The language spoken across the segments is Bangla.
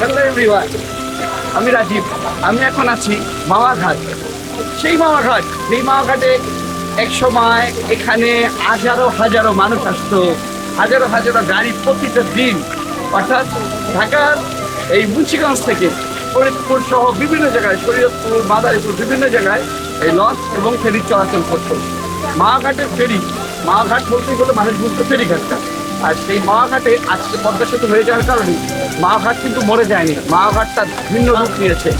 হ্যালো এভরিওয়ান আমি রাজীব। আমি এখন আছি মামাঘাট। সেই মামাঘাট সেই মামাঘাটে এক সময় এখানে হাজারো হাজারো মানুষ আসতো। হাজারো হাজারো গাড়ি প্রতিটা দিন। অর্থাৎ ঢাকার এই মুন্সিগঞ্জ থেকে ফরিদপুর সহ বিভিন্ন জায়গায় শরীয়তপুর মাদারীপুর বিভিন্ন জায়গায় এই লঞ্চ এবং ফেরি চলাচল করতো। মাঘাটের ফেরি মাঘাট বলতে গেলে মানুষ বুঝতো ফেরি ঘাটটা। আর সেই মাঘাটে আজকে পদ্মা সেতু হয়ে যাওয়ার কারণে মাঘাট কিন্তু মরে যায়নি। মাঘাটটা ভিন্ন রূপ নিয়েছে।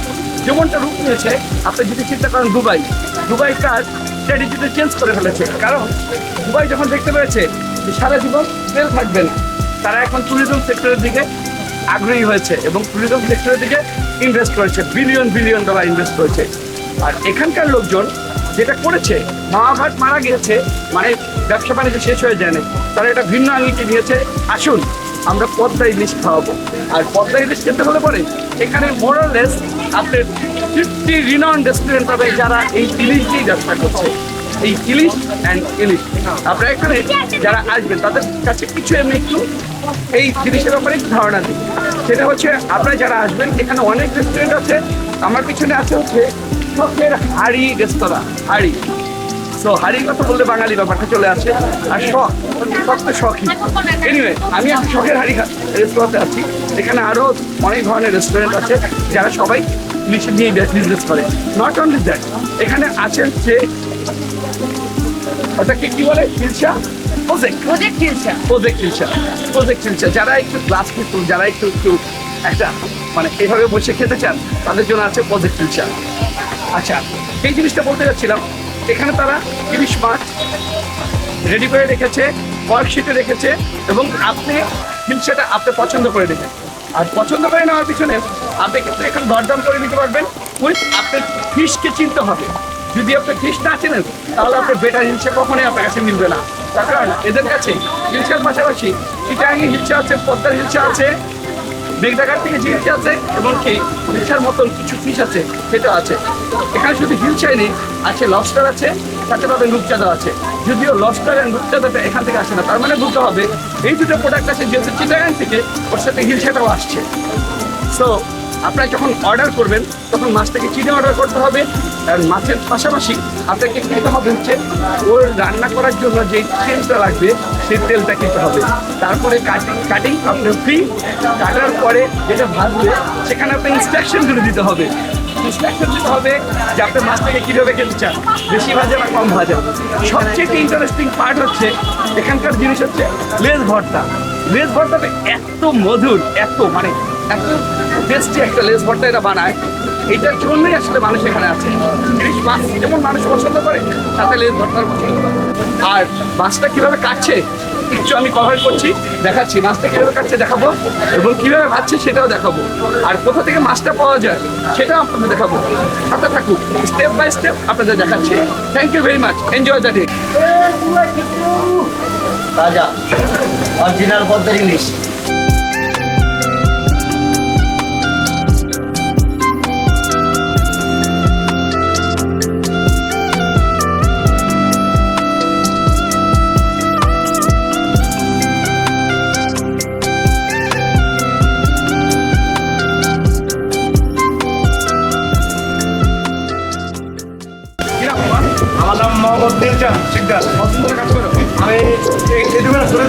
যেমনটা রূপ নিয়েছে, আপনি যদি চিন্তা করেন দুবাই। দুবাই কার? স্ট্র্যাটেজিটা চেঞ্জ করে ফেলেছে। কারণ দুবাই যখন দেখতে পেয়েছে যে সারা জীবন তেল থাকবে না, তারা এখন ট্যুরিজম সেক্টরের দিকে আগ্রহী হয়েছে এবং ট্যুরিজম সেক্টরের দিকে ইনভেস্ট করেছে। বিলিয়ন বিলিয়ন ডলার ইনভেস্ট করেছে। আর এখানকার লোকজন যেটা করেছে মামাঘাট মারা গিয়েছে মানে ব্যবসা বাণিজ্য শেষ হয়ে যায় না তারা এটা ভিন্ন আঙ্গিকে নিয়েছে। আসুন আমরা পদ্মা ইলিশ খাওয়াবো। আর পদ্মা ইলিশ খেতে হলে পরে এখানে মোরালেস আপনার ফিফটি রিনন রেস্টুরেন্ট পাবে যারা এই ইলিশ দিয়েই ব্যবসা করছে। এই ইলিশ অ্যান্ড ইলিশ। আপনারা এখানে যারা আসবেন, তাদের কাছে কিছু এমনি একটু এই জিনিসের ব্যাপারে ধারণা দিই। সেটা হচ্ছে আপনারা যারা আসবেন, এখানে অনেক রেস্টুরেন্ট আছে। আমার পিছনে আছে হচ্ছে হাড়ি রেস্তোরাঁ হাড়ি। হাড়ির কথা বললে বাঙালি ব্যাপারটা চলে আসে। আর শখ শখ তো শখই। এনিওয়ে আমি একটা শখের হাড়ি রেস্তোরাঁতে আছি। এখানে আরও অনেক ধরনের রেস্টুরেন্ট আছে যারা সবাই নিয়ে বিজনেস করে। নট অনলি দ্যাট এখানে আছে যে ওটাকে কি বলে? প্রজেক্ট প্রজেক্ট প্রজেক্ট প্রজেক্ট যারা একটু ক্লাস কিন্তু যারা একটু একটু একটা মানে এভাবে বসে খেতে চান তাদের জন্য আছে প্রজেক্ট হিলসা আচ্ছা এই জিনিসটা বলতে যাচ্ছিলাম। এখানে তারা ইলিশ মাছ রেডি করে রেখেছে ওয়ার্কশিটে রেখেছে এবং আপনি হিলসাটা আপনি পছন্দ করে নেবেন। আর পছন্দ করে নেওয়ার পিছনে আপনি কিন্তু এখানে দরদাম করে নিতে পারবেন। উইথ আপনার ফিশকে চিনতে হবে। যদি আপনি ফিশ না চেনেন, তাহলে আপনার বেটার হিলসা কখনোই আপনার কাছে মিলবে না। তার কারণ এদের কাছে হিলসার পাশাপাশি চিটাঙ্গি হিলসা আছে, পদ্মার হিলসা আছে মেঘদাঘাট থেকে হিলসা আছে এবং কি হিলসার মতন কিছু ফিশ আছে, সেটা আছে। এখানে শুধু হিলসাই নেই আছে লবস্টার আছে সাথে পাবে রূপচাঁদা আছে। যদিও লবস্টার অ্যান্ড রূপচাঁদাটা এখান থেকে আসে না, তার মানে বুঝতে হবে এই দুটো প্রোডাক্ট আছে যেহেতু চিটাগাং থেকে, ওর সাথে হিলসাটাও আসছে। সো আপনারা যখন অর্ডার করবেন, তখন মাছটাকে চিনে অর্ডার করতে হবে? আর মাছের পাশাপাশি আপনাকে কিনতে হবে হচ্ছে ওর রান্না করার জন্য যে তেলটা লাগবে, সেই তেলটা খেতে হবে। তারপরে কাটিং কাটিং আপনার ফ্রি কাটার পরে যেটা ভাজবে, সেখানে আপনার ইনস্ট্রাকশনগুলো দিতে হবে। ইনস্ট্রাকশন দিতে হবে যে আপনি মাছটাকে কীভাবে খেতে চান, বেশি ভাজা না কম ভাজা। সবচেয়ে ইন্টারেস্টিং পার্ট হচ্ছে, এখানকার জিনিস হচ্ছে লেজ ভর্তা। লেজ ভর্তাটা এত মধুর, এত মানে এত টেস্টি একটা লেজ ভর্তা এটা বানায়। এটার জন্যই আসলে মানুষ এখানে আছে। ইলিশ মাছ যেমন মানুষ পছন্দ করে তাতে লেজ ভর্তার পছন্দ করে আর মাছটা কীভাবে কাটছে কিছু আমি কভার করছি দেখাচ্ছি। মাছটা কীভাবে কাটছে দেখাবো এবং কীভাবে ভাজছে সেটাও দেখাবো। আর কোথা থেকে মাছটা পাওয়া যায় সেটাও আপনাদের দেখাবো। সাথে থাকুক স্টেপ বাই স্টেপ আপনাদের দেখাচ্ছি। Thank you very much enjoy the day তাজা অরিজিনাল পদ্মার ইলিশ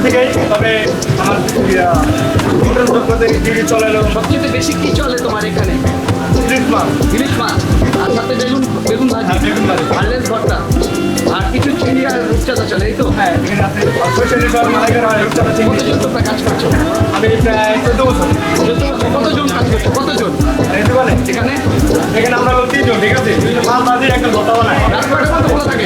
থেকেই তবে আমার টিভি চলে এলো? সবচেয়ে বেশি কি চলে তোমার এখানে? ইলিশ মাছ। ইলিশ মাছ? আর সাথে বেগুন বেগুন ভাজি। হ্যাঁ, বেগুন ভাজি। আর ভর্তা। আর কিছু চিনি আর রূপচাঁদা চলে এই তো? হ্যাঁ কতজন তোমরা কাজ করছ? আমি প্রায় চোদ্দ বছর। কতজন কাজ করছ? কতজন? এখানে? এখানে? আমরা হলো তিনজন ঠিক আছে? মাছ ভাজি একটা বানায় খোলা থাকে?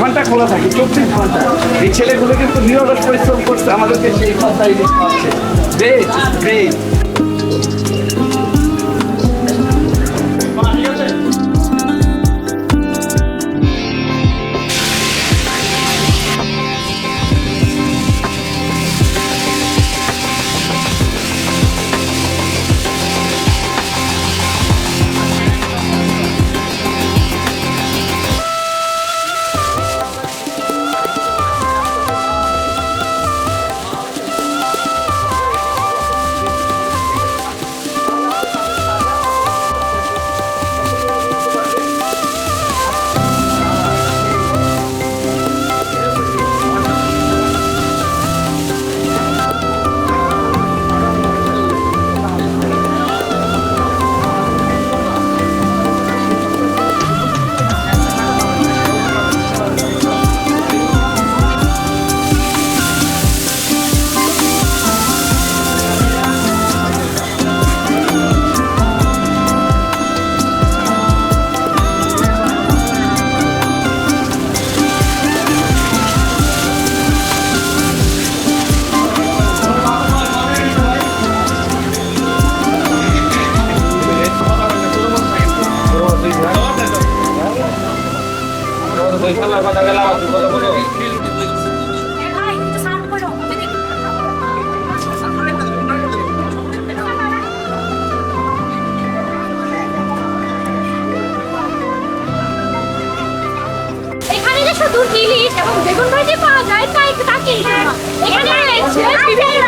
ঘণ্টা খোলা থাকে, চব্বিশ ঘণ্টা। এই ছেলেগুলো কিন্তু নিরলস পরিশ্রম করছে, আমাদেরকে সেই দেখতে পাচ্ছে। গ্রেট গ্রেট এখানে যে শুধু ইলিশ এবং বেগুন ভাজি পাওয়া যায় তাই তা কিন্তু না। এখানে বিভিন্ন